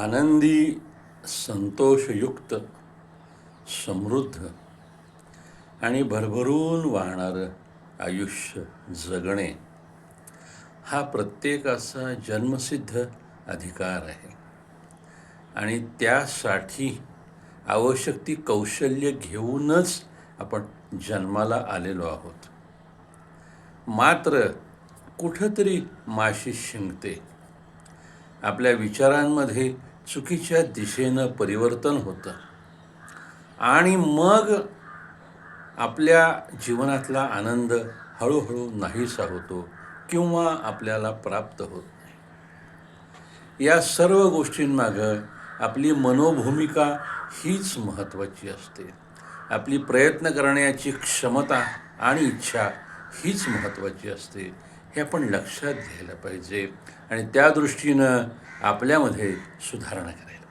आनंदी संतोषयुक्त समृद्ध आणि भरभरून वाहणारं आयुष्य जगणे हा प्रत्येकाचा जन्मसिद्ध अधिकार आहे. आणि त्यासाठी आवश्यक ती कौशल्य घेऊनच आपण जन्माला आलेलो आहोत. मात्र कुठंतरी माशी शिंकते आपल्या विचारांमध्ये चुकीच्या दिशेनं परिवर्तन होतं. आणि मग आपल्या जीवनातला आनंद हळूहळू नाहीसा होतो किंवा आपल्याला प्राप्त होत नाही. या सर्व गोष्टींमागं आपली मनोभूमिका हीच महत्त्वाची असते. आपली प्रयत्न करण्याची क्षमता आणि इच्छा हीच महत्त्वाची असते. हे आपण लक्षात घ्यायला पाहिजे. आणि त्या दृष्टीनं आपल्यामध्ये सुधारणा करायला